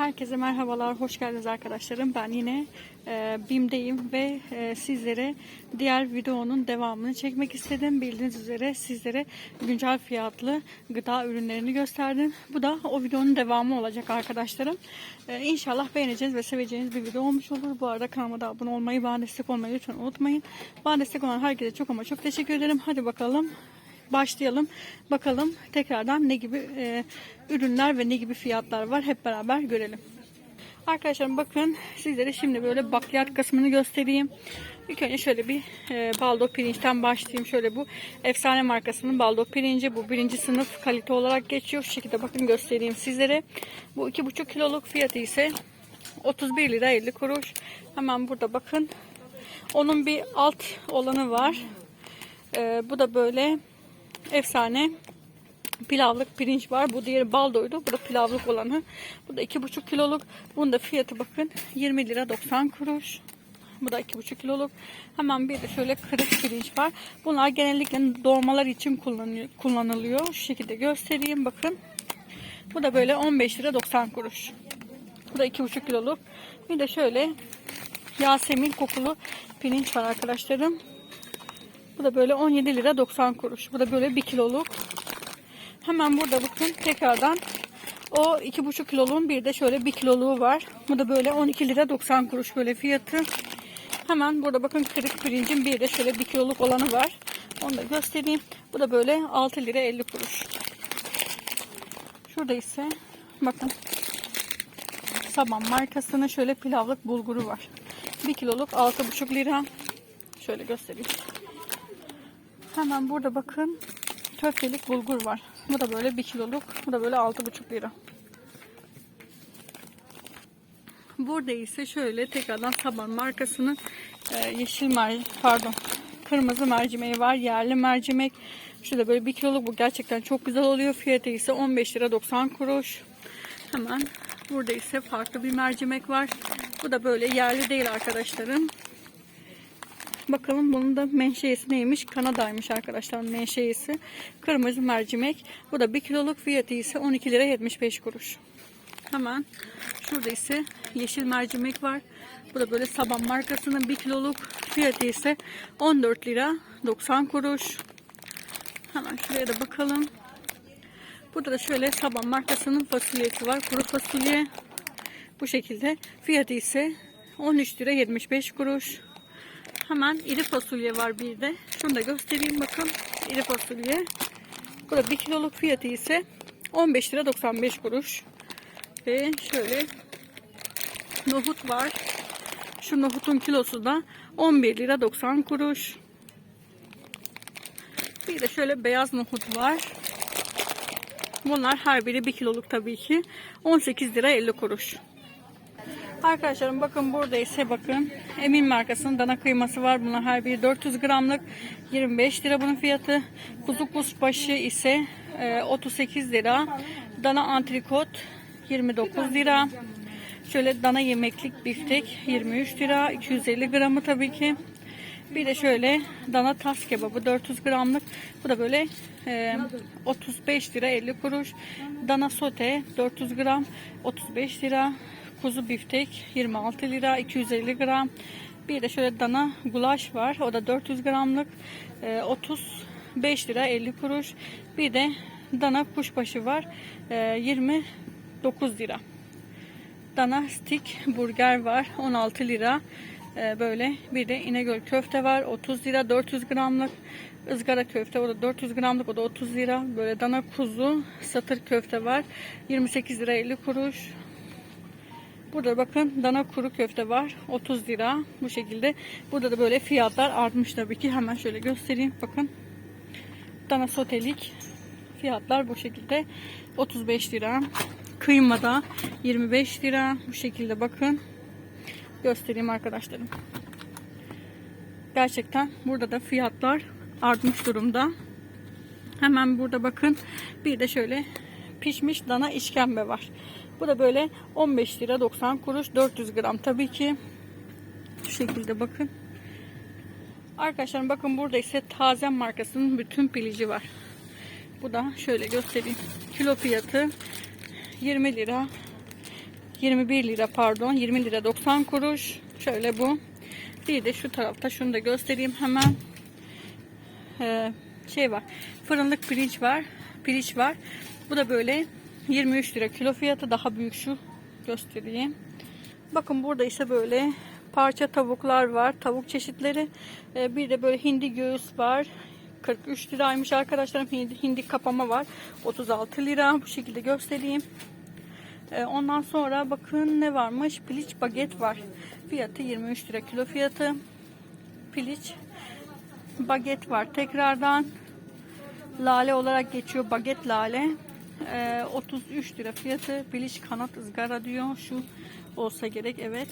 Herkese merhabalar, hoş geldiniz arkadaşlarım. Ben yine e, BİM'deyim ve e, sizlere diğer videonun devamını çekmek istedim. Bildiğiniz üzere sizlere güncel fiyatlı gıda ürünlerini gösterdim. Bu da o videonun devamı olacak arkadaşlarım. E, inşallah beğeneceğiniz ve seveceğiniz bir video olmuş olur. Bu arada kanalıma da abone olmayı, bana destek olmayı lütfen unutmayın. Bana destek olan herkese çok ama çok teşekkür ederim. Hadi bakalım başlayalım. Bakalım tekrardan ne gibi e, ürünler ve ne gibi fiyatlar var hep beraber görelim. Arkadaşlar bakın sizlere şimdi böyle bakliyat kısmını göstereyim. İlk önce şöyle bir e, baldo pirinçten başlayayım. Şöyle bu efsane markasının baldo pirinci. Bu birinci sınıf kalite olarak geçiyor. Şu şekilde bakın göstereyim sizlere. Bu 2,5 kiloluk fiyatı ise 31 lira 50 kuruş. Hemen burada bakın. Onun bir alt olanı var. E, bu da böyle efsane pilavlık pirinç var. Bu diğeri baldoydu. Bu da pilavlık olanı. Bu da 2,5 kiloluk. Bunun da fiyatı bakın 20 lira 90 kuruş. Bu da 2,5 kiloluk. Hemen bir de şöyle kırık pirinç var. Bunlar genellikle dolmalar için kullanılıyor. Şu şekilde göstereyim bakın. Bu da böyle 15 lira 90 kuruş. Bu da 2,5 kiloluk. Bir de şöyle Yasemin kokulu pirinç var arkadaşlarım. Bu da böyle 17 lira 90 kuruş. Bu da böyle 1 kiloluk. Hemen burada bakın tekrardan o 2,5 kiloluğun bir de şöyle 1 kiloluğu var. Bu da böyle 12 lira 90 kuruş böyle fiyatı. Hemen burada bakın kırık pirincin bir de şöyle 1 kiloluk olanı var. Onu da göstereyim. Bu da böyle 6 lira 50 kuruş. Şurada ise bakın Saban markasının şöyle pilavlık bulguru var. 1 kiloluk 6,5 lira. Şöyle göstereyim. Hemen burada bakın köftelik bulgur var. Bu da böyle 1 kiloluk. Bu da böyle 6,5 lira. Burada ise şöyle tekrardan Saban markasının e, yeşil mer pardon kırmızı mercimeği var. Yerli mercimek. Şurada böyle 1 kiloluk bu gerçekten çok güzel oluyor. Fiyatı ise 15 lira 90 kuruş. Hemen burada ise farklı bir mercimek var. Bu da böyle yerli değil arkadaşlarım. Bakalım bunun da menşeisi neymiş? Kanada'ymış arkadaşlar menşeisi. Kırmızı mercimek. Bu da 1 kiloluk fiyatı ise 12 lira 75 kuruş. Hemen şurada ise yeşil mercimek var. Bu da böyle Saban markasının 1 kiloluk fiyatı ise 14 lira 90 kuruş. Hemen şuraya da bakalım. Burada da şöyle Saban markasının fasulyesi var. Kuru fasulye. Bu şekilde. Fiyatı ise 13 lira 75 kuruş. Hemen iri fasulye var bir de. Şunu da göstereyim bakın. İri fasulye. Bu da 1 kiloluk fiyatı ise 15 lira 95 kuruş. Ve şöyle nohut var. Şu nohutun kilosu da 11 lira 90 kuruş. Bir de şöyle beyaz nohut var. Bunlar her biri 1 kiloluk tabii ki. 18 lira 50 kuruş. Arkadaşlarım bakın burada ise bakın Emin markasının dana kıyması var. Bunlar her biri 400 gramlık 25 lira bunun fiyatı. Kuzu kuşbaşı ise e, 38 lira. Dana antrikot 29 lira. Şöyle dana yemeklik biftek 23 lira. 250 gramı tabii ki. Bir de şöyle dana tas kebabı 400 gramlık. Bu da böyle e, 35 lira 50 kuruş. Dana sote 400 gram 35 lira. Kuzu biftek 26 lira 250 gram. Bir de şöyle dana gulaş var. O da 400 gramlık e, 35 lira 50 kuruş. Bir de dana kuşbaşı var. E, 29 lira. Dana stick burger var. 16 lira. E, böyle bir de İnegöl köfte var. 30 lira 400 gramlık. ızgara köfte o da 400 gramlık o da 30 lira. Böyle dana kuzu satır köfte var. 28 lira 50 kuruş. Burada bakın dana kuru köfte var. 30 lira bu şekilde. Burada da böyle fiyatlar artmış tabii ki. Hemen şöyle göstereyim. Bakın. Dana sotelik fiyatlar bu şekilde. 35 lira. Kıymada 25 lira. Bu şekilde bakın. Göstereyim arkadaşlarım. Gerçekten burada da fiyatlar artmış durumda. Hemen burada bakın. Bir de şöyle pişmiş dana işkembe var. Bu da böyle 15 lira 90 kuruş 400 gram tabii ki. Şu şekilde bakın. Arkadaşlar bakın burada ise taze markasının bütün pilici var. Bu da şöyle göstereyim. Kilo fiyatı 20 lira. 21 lira pardon 20 lira 90 kuruş. Şöyle bu. Bir de şu tarafta şunu da göstereyim hemen. Ee, şey var. Fırınlık pirinç var. Pirinç var. Bu da böyle 23 lira kilo fiyatı daha büyük şu göstereyim. Bakın burada ise böyle parça tavuklar var. Tavuk çeşitleri. Ee, bir de böyle hindi göğüs var. 43 liraymış arkadaşlarım. Hindi, hindi kapama var. 36 lira. Bu şekilde göstereyim. Ee, ondan sonra bakın ne varmış? Piliç baget var. Fiyatı 23 lira kilo fiyatı. Piliç baget var. Tekrardan lale olarak geçiyor. Baget lale. Ee, 33 lira fiyatı. Piliç kanat ızgara diyor. Şu olsa gerek evet.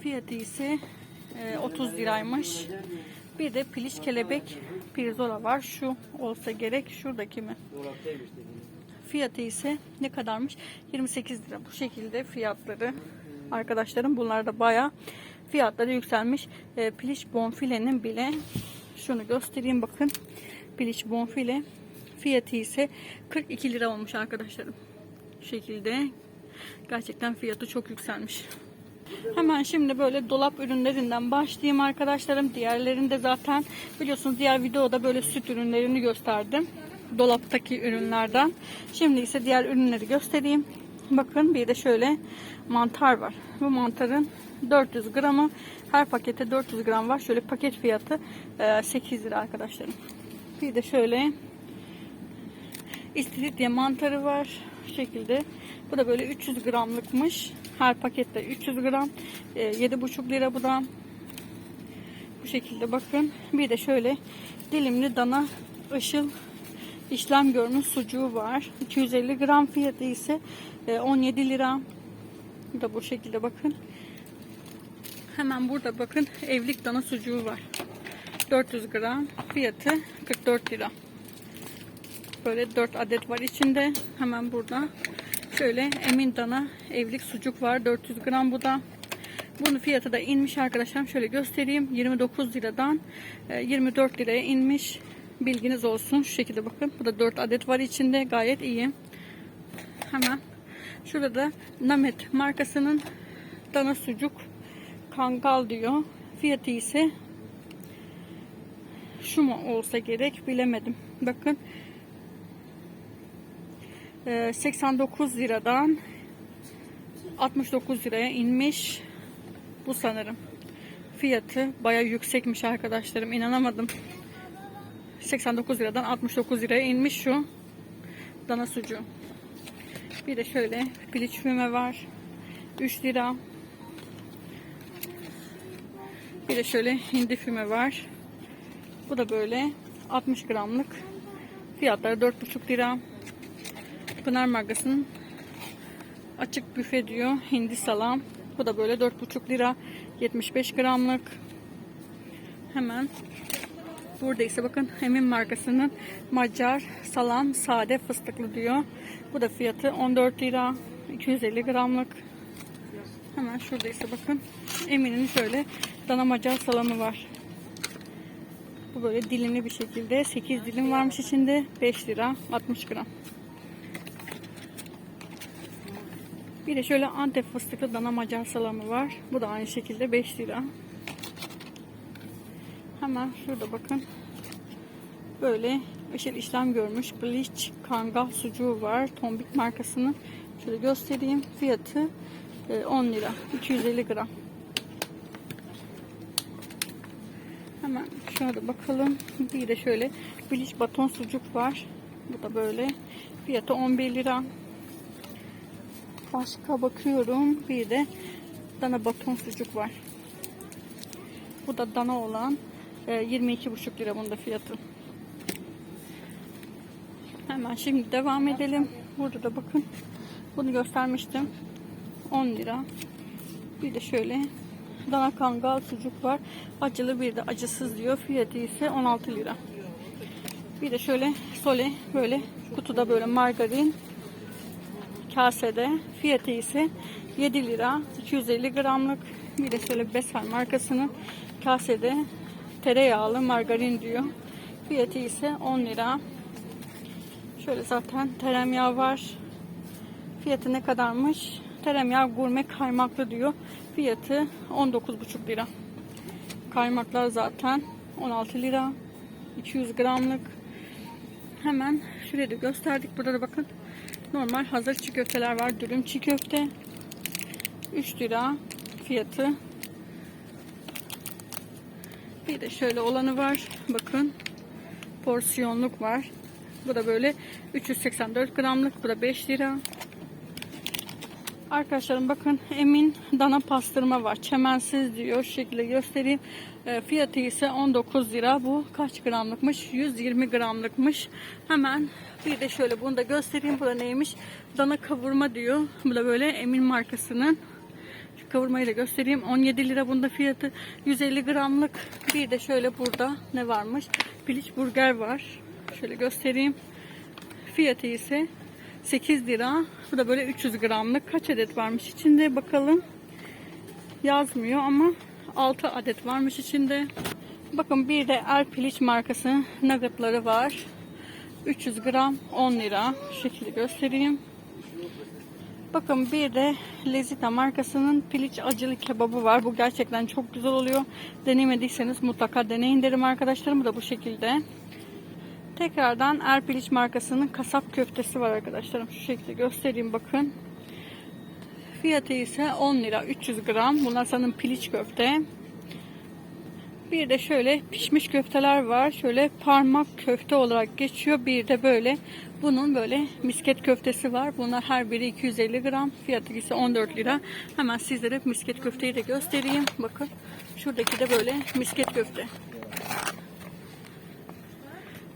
Fiyatı ise e, 30 liraymış. Bir de piliç kelebek pirzola var. Şu olsa gerek. Şuradaki mi? Fiyatı ise ne kadarmış? 28 lira. Bu şekilde fiyatları arkadaşlarım. Bunlar da bayağı fiyatları yükselmiş. E, piliç bonfilenin bile şunu göstereyim bakın. Piliç bonfile fiyatı ise 42 lira olmuş arkadaşlarım. Bu şekilde gerçekten fiyatı çok yükselmiş. Hemen şimdi böyle dolap ürünlerinden başlayayım arkadaşlarım. Diğerlerini de zaten biliyorsunuz diğer videoda böyle süt ürünlerini gösterdim. Dolaptaki ürünlerden. Şimdi ise diğer ürünleri göstereyim. Bakın bir de şöyle mantar var. Bu mantarın 400 gramı her pakette 400 gram var. Şöyle paket fiyatı e, 8 lira arkadaşlarım. Bir de şöyle istiridye mantarı var. Şu şekilde. Bu da böyle 300 gramlıkmış. Her pakette 300 gram. E, 7,5 lira bu da. Bu şekilde bakın. Bir de şöyle dilimli dana ışıl işlem görmüş sucuğu var. 250 gram fiyatı ise e, 17 lira. Bu da bu şekilde bakın. Hemen burada bakın evlilik dana sucuğu var. 400 gram fiyatı 44 lira. Böyle 4 adet var içinde. Hemen burada şöyle emin dana evlilik sucuk var. 400 gram bu da. Bunun fiyatı da inmiş arkadaşlar. Şöyle göstereyim. 29 liradan e, 24 liraya inmiş. Bilginiz olsun. Şu şekilde bakın. Bu da 4 adet var içinde. Gayet iyi. Hemen şurada da Namet markasının dana sucuk kangal diyor. Fiyatı ise şu mu olsa gerek bilemedim. Bakın e, 89 liradan 69 liraya inmiş. Bu sanırım. Fiyatı baya yüksekmiş arkadaşlarım. İnanamadım. 89 liradan 69 liraya inmiş şu dana sucuğu. Bir de şöyle piliç füme var. 3 lira. Bir de şöyle hindi füme var. Bu da böyle 60 gramlık. Fiyatları 4,5 lira. Pınar markasının açık büfe diyor. Hindi salam. Bu da böyle 4,5 lira. 75 gramlık. Hemen burada ise bakın Emin markasının Macar salam sade fıstıklı diyor. Bu da fiyatı 14 lira. 250 gramlık. Hemen şurada ise bakın Emin'in şöyle dana Macar salamı var. Bu böyle dilimli bir şekilde 8 dilim varmış içinde 5 lira 60 gram. Bir de şöyle Antep fıstıklı dana Macar salamı var. Bu da aynı şekilde 5 lira. Hemen şurada bakın. Böyle ışıl işlem görmüş Bleach Kangal sucuğu var. Tombik markasının. Şöyle göstereyim. Fiyatı 10 lira. 250 gram. Hemen şuna da bakalım. Bir de şöyle Bleach baton sucuk var. Bu da böyle. Fiyatı 11 lira. Başka bakıyorum. Bir de dana baton sucuk var. Bu da dana olan 22,5 lira bunda fiyatı. Hemen şimdi devam edelim. Burada da bakın. Bunu göstermiştim. 10 lira. Bir de şöyle dana kangal sucuk var. Acılı bir de acısız diyor. Fiyatı ise 16 lira. Bir de şöyle sole böyle kutuda böyle margarin kasede. Fiyatı ise 7 lira. 250 gramlık. Bir de şöyle Besar markasının kasede tereyağlı margarin diyor. Fiyatı ise 10 lira. Şöyle zaten tereyağı var. Fiyatı ne kadarmış? Tereyağı gurme kaymaklı diyor. Fiyatı 19,5 lira. Kaymaklar zaten 16 lira. 200 gramlık. Hemen şuraya da gösterdik. Burada da bakın normal hazır çiğ köfteler var. Dürüm çiğ köfte. 3 lira fiyatı. Bir de şöyle olanı var. Bakın porsiyonluk var. Bu da böyle 384 gramlık. Bu da 5 lira. Arkadaşlarım bakın Emin dana pastırma var. Çemensiz diyor. Şu şekilde göstereyim. E, fiyatı ise 19 lira. Bu kaç gramlıkmış? 120 gramlıkmış. Hemen bir de şöyle bunu da göstereyim. Bu da neymiş? Dana kavurma diyor. Bu da böyle Emin markasının. Şu kavurmayı da göstereyim. 17 lira bunda fiyatı. 150 gramlık. Bir de şöyle burada ne varmış? Piliç burger var. Şöyle göstereyim. Fiyatı ise 8 lira. Bu da böyle 300 gramlık. Kaç adet varmış içinde bakalım. Yazmıyor ama 6 adet varmış içinde. Bakın bir de Erpiliç markası nuggetları var. 300 gram 10 lira. Şu şekilde göstereyim. Bakın bir de Lezita markasının piliç acılı kebabı var. Bu gerçekten çok güzel oluyor. Denemediyseniz mutlaka deneyin derim arkadaşlarım. Da bu şekilde. Tekrardan Erpiliç markasının kasap köftesi var arkadaşlarım. Şu şekilde göstereyim bakın. Fiyatı ise 10 lira 300 gram. Bunlar sanırım piliç köfte. Bir de şöyle pişmiş köfteler var. Şöyle parmak köfte olarak geçiyor. Bir de böyle bunun böyle misket köftesi var. Bunlar her biri 250 gram. Fiyatı ise 14 lira. Hemen sizlere misket köfteyi de göstereyim. Bakın şuradaki de böyle misket köfte.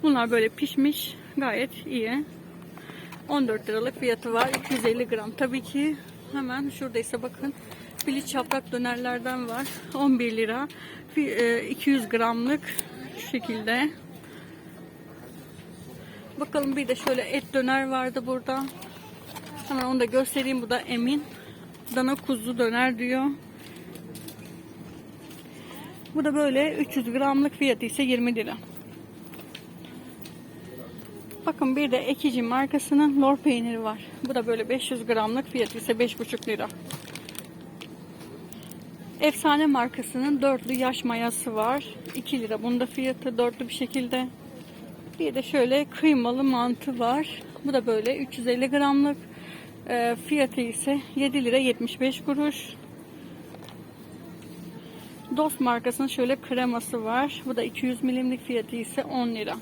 Bunlar böyle pişmiş. Gayet iyi. 14 liralık fiyatı var. 250 gram. Tabii ki hemen şuradaysa bakın. Piliç yaprak dönerlerden var. 11 lira. Fi- e, 200 gramlık şekilde. Bakalım bir de şöyle et döner vardı burada. Hemen onu da göstereyim. Bu da Emin. Dana kuzu döner diyor. Bu da böyle 300 gramlık fiyatı ise 20 lira. Bakın bir de Ekici markasının lor peyniri var. Bu da böyle 500 gramlık fiyatı ise 5,5 lira. Efsane markasının dörtlü yaş mayası var. 2 lira. Bunda fiyatı dörtlü bir şekilde. Bir de şöyle kıymalı mantı var. Bu da böyle 350 gramlık. Ee, fiyatı ise 7 lira 75 kuruş. Dost markasının şöyle kreması var. Bu da 200 milimlik fiyatı ise 10 lira.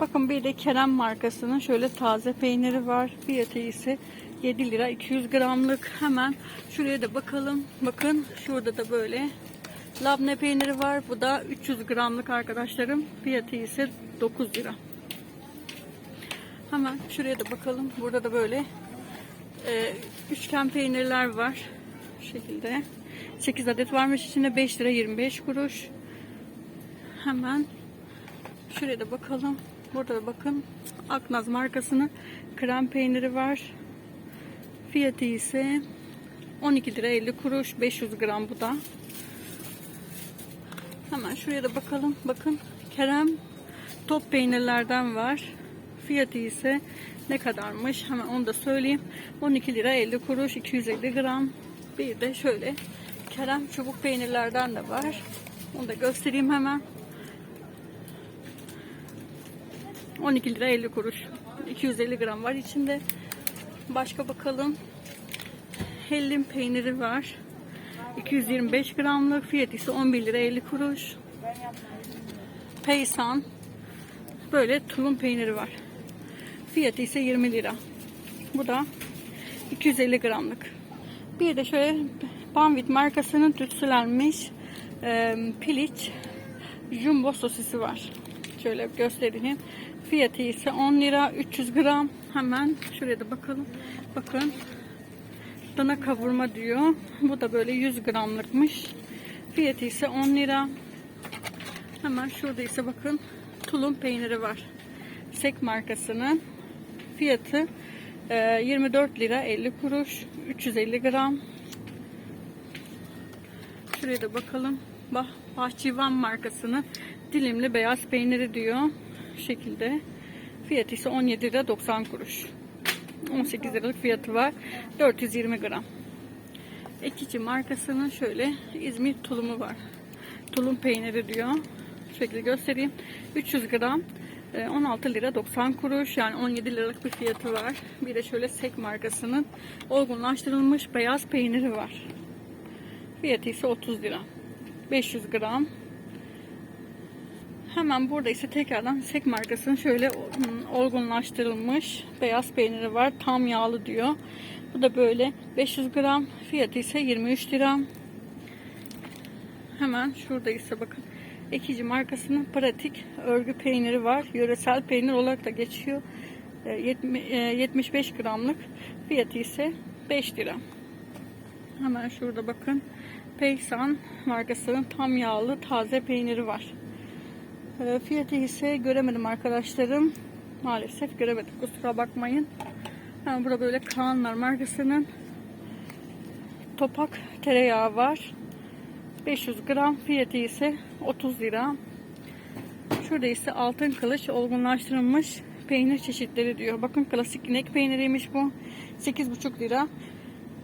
Bakın bir de Kerem markasının şöyle taze peyniri var. Fiyatı ise 7 lira 200 gramlık. Hemen şuraya da bakalım. Bakın şurada da böyle labne peyniri var. Bu da 300 gramlık arkadaşlarım. Fiyatı ise 9 lira. Hemen şuraya da bakalım. Burada da böyle e, üçgen peynirler var. Şu şekilde. 8 adet varmış içinde 5 lira 25 kuruş. Hemen Şuraya da bakalım. Burada da bakın Aknaz markasının krem peyniri var. Fiyatı ise 12 lira 50 kuruş. 500 gram bu da. Hemen şuraya da bakalım. Bakın Kerem top peynirlerden var. Fiyatı ise ne kadarmış? Hemen onu da söyleyeyim. 12 lira 50 kuruş 250 gram. Bir de şöyle Kerem çubuk peynirlerden de var. Onu da göstereyim hemen. 12 lira 50 kuruş. 250 gram var içinde. Başka bakalım. Hellim peyniri var. 225 gramlık. Fiyatı ise 11 lira 50 kuruş. Peysan. Böyle tulum peyniri var. Fiyatı ise 20 lira. Bu da 250 gramlık. Bir de şöyle Banvit markasının tütsülenmiş e, piliç jumbo sosisi var. Şöyle göstereyim. Fiyatı ise 10 lira 300 gram. Hemen şuraya da bakalım. Bakın. Dana kavurma diyor. Bu da böyle 100 gramlıkmış. Fiyatı ise 10 lira. Hemen şurada ise bakın tulum peyniri var. Sek markasının fiyatı e, 24 lira 50 kuruş 350 gram. Şuraya da bakalım. Bah, Bahçıvan markasının dilimli beyaz peyniri diyor. Şekilde. Fiyatı ise 17 lira 90 kuruş. 18 liralık fiyatı var. 420 gram. Ekici markasının şöyle İzmir tulumu var. Tulum peyniri diyor. Şekilde göstereyim. 300 gram e, 16 lira 90 kuruş yani 17 liralık bir fiyatı var. Bir de şöyle Sek markasının olgunlaştırılmış beyaz peyniri var. Fiyatı ise 30 lira. 500 gram. Hemen burada ise tekrardan Sek markasının şöyle mm, olgunlaştırılmış beyaz peyniri var. Tam yağlı diyor. Bu da böyle 500 gram. Fiyatı ise 23 lira. Hemen şurada ise bakın Ekici markasının pratik örgü peyniri var. Yöresel peynir olarak da geçiyor. E, yetmi- e, 75 gramlık. Fiyatı ise 5 lira. Hemen şurada bakın. Peysan markasının tam yağlı taze peyniri var. E, Fiyatı ise göremedim arkadaşlarım. Maalesef göremedim. Kusura bakmayın. Hemen burada böyle Kaanlar markasının topak tereyağı var. 500 gram fiyatı ise 30 lira. Şurada ise altın kılıç olgunlaştırılmış peynir çeşitleri diyor. Bakın klasik inek peyniriymiş bu. 8,5 lira.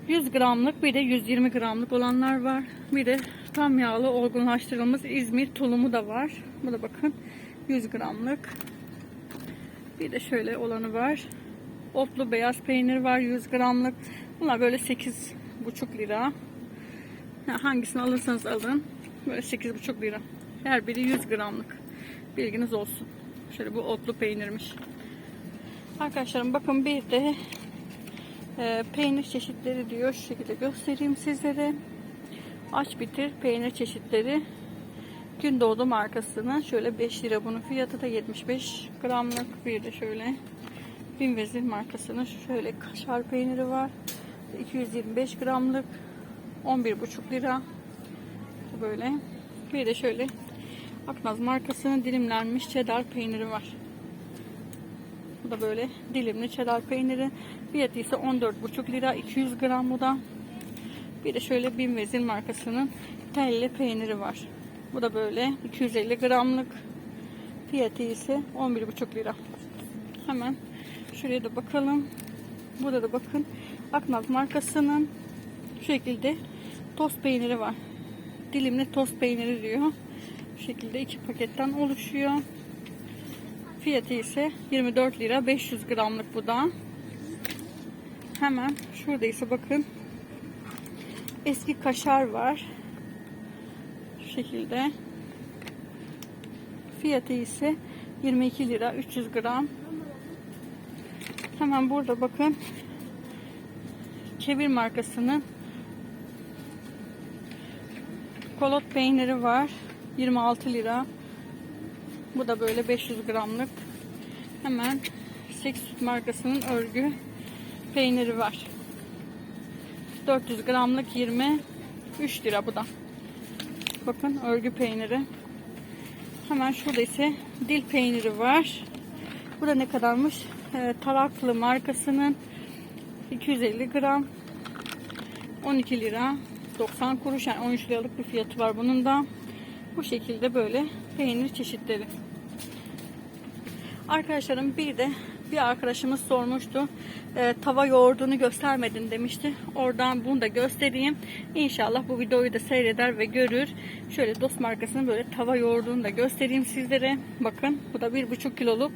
100 gramlık bir de 120 gramlık olanlar var. Bir de tam yağlı olgunlaştırılmış İzmir tulumu da var. Bu bakın 100 gramlık. Bir de şöyle olanı var. Otlu beyaz peynir var 100 gramlık. Bunlar böyle 8,5 lira. Ha, Hangisini alırsanız alın. Böyle 8,5 lira. Her biri 100 gramlık. Bilginiz olsun. Şöyle bu otlu peynirmiş. Arkadaşlarım bakın bir de e, peynir çeşitleri diyor. Şu şekilde göstereyim sizlere. Aç bitir peynir çeşitleri. Gündoğdu markasının şöyle 5 lira bunun fiyatı da 75 gramlık. Bir de şöyle Binvezir markasının şöyle kaşar peyniri var. 225 gramlık. 11,5 lira. Böyle. Bir de şöyle Aknaz markasının dilimlenmiş cheddar peyniri var. Bu da böyle dilimli cheddar peyniri. Fiyatı ise 14,5 lira. 200 gram bu da. Bir de şöyle Binvezil markasının telli peyniri var. Bu da böyle 250 gramlık. Fiyatı ise 11,5 lira. Hemen şuraya da bakalım. Burada da bakın Aknaz markasının şu şekilde tost peyniri var. Dilimli tost peyniri diyor. Bu şekilde iki paketten oluşuyor. Fiyatı ise 24 lira 500 gramlık bu da. Hemen şurada ise bakın eski kaşar var. Şekilde. Fiyatı ise 22 lira 300 gram. Hemen burada bakın Kebir markasının kolot peyniri var. 26 lira. Bu da böyle 500 gramlık. Hemen Seks Süt markasının örgü peyniri var. 400 gramlık 23 lira bu da. Bakın örgü peyniri. Hemen şurada ise dil peyniri var. Bu da ne kadarmış? Ee, Taraklı markasının 250 gram 12 lira 90 kuruş yani 13 liralık bir fiyatı var bunun da. Bu şekilde böyle peynir çeşitleri. Arkadaşlarım bir de bir arkadaşımız sormuştu. E, tava yoğurduğunu göstermedin demişti. Oradan bunu da göstereyim. İnşallah bu videoyu da seyreder ve görür. Şöyle Dost markasının böyle tava yoğurduğunu da göstereyim sizlere. Bakın bu da 1,5 kiloluk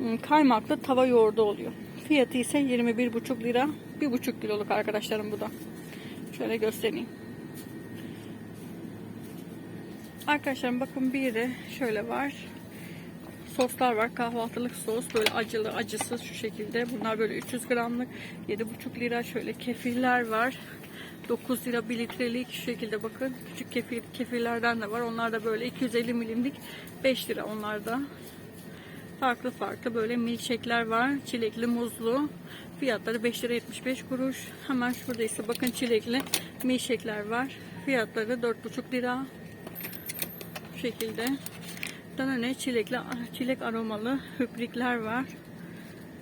ım, kaymaklı tava yoğurdu oluyor. Fiyatı ise 21,5 lira. 1,5 kiloluk arkadaşlarım bu da. Şöyle göstereyim. Arkadaşlarım bakın bir de şöyle var. Soslar var. Kahvaltılık sos. Böyle acılı acısız şu şekilde. Bunlar böyle 300 gramlık. 7,5 lira. Şöyle kefirler var. 9 lira 1 litrelik şu şekilde bakın. Küçük kefir, kefirlerden de var. Onlar da böyle 250 milimlik 5 lira onlar da. Farklı farklı böyle milkshake'ler var. Çilekli, muzlu. Fiyatları 5 lira 75 kuruş. Hemen şurada ise bakın çilekli milkshake'ler var. Fiyatları 4,5 lira. Bu şekilde. Danone çilekli çilek aromalı hüprikler var.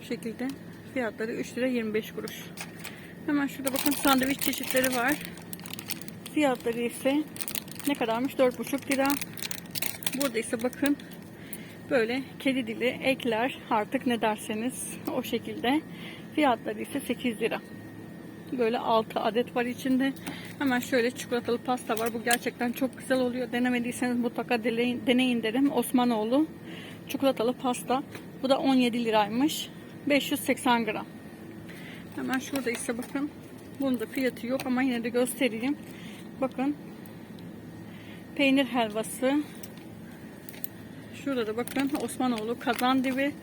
Bu şekilde. Fiyatları 3 lira 25 kuruş. Hemen şurada bakın sandviç çeşitleri var. Fiyatları ise ne kadarmış? 4,5 lira. Burada ise bakın Böyle kedi dili ekler artık ne derseniz o şekilde. Fiyatları ise 8 lira. Böyle 6 adet var içinde. Hemen şöyle çikolatalı pasta var. Bu gerçekten çok güzel oluyor. Denemediyseniz mutlaka deneyin, deneyin derim. Osmanoğlu çikolatalı pasta. Bu da 17 liraymış. 580 gram. Hemen şurada ise bakın. Bunun da fiyatı yok ama yine de göstereyim. Bakın. Peynir helvası. Şurada da bakın Osmanoğlu kazan dibi.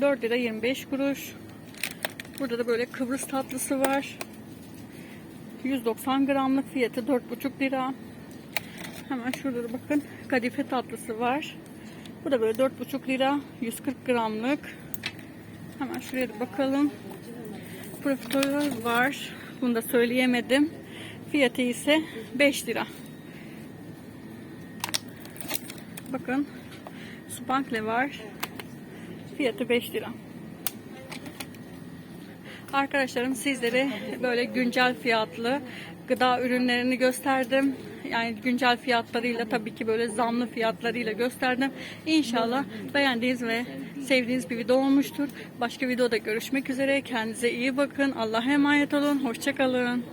4 lira 25 kuruş. Burada da böyle Kıbrıs tatlısı var. 190 gramlık fiyatı 4,5 lira. Hemen şurada da bakın kadife tatlısı var. Bu da böyle 4,5 lira 140 gramlık. Hemen şuraya da bakalım. Profiterol var. Bunu da söyleyemedim. Fiyatı ise 5 lira. Bakın Subankle var. Fiyatı 5 lira. Arkadaşlarım sizlere böyle güncel fiyatlı gıda ürünlerini gösterdim. Yani güncel fiyatlarıyla tabii ki böyle zamlı fiyatlarıyla gösterdim. İnşallah beğendiğiniz ve sevdiğiniz bir video olmuştur. Başka videoda görüşmek üzere. Kendinize iyi bakın. Allah'a emanet olun. Hoşçakalın.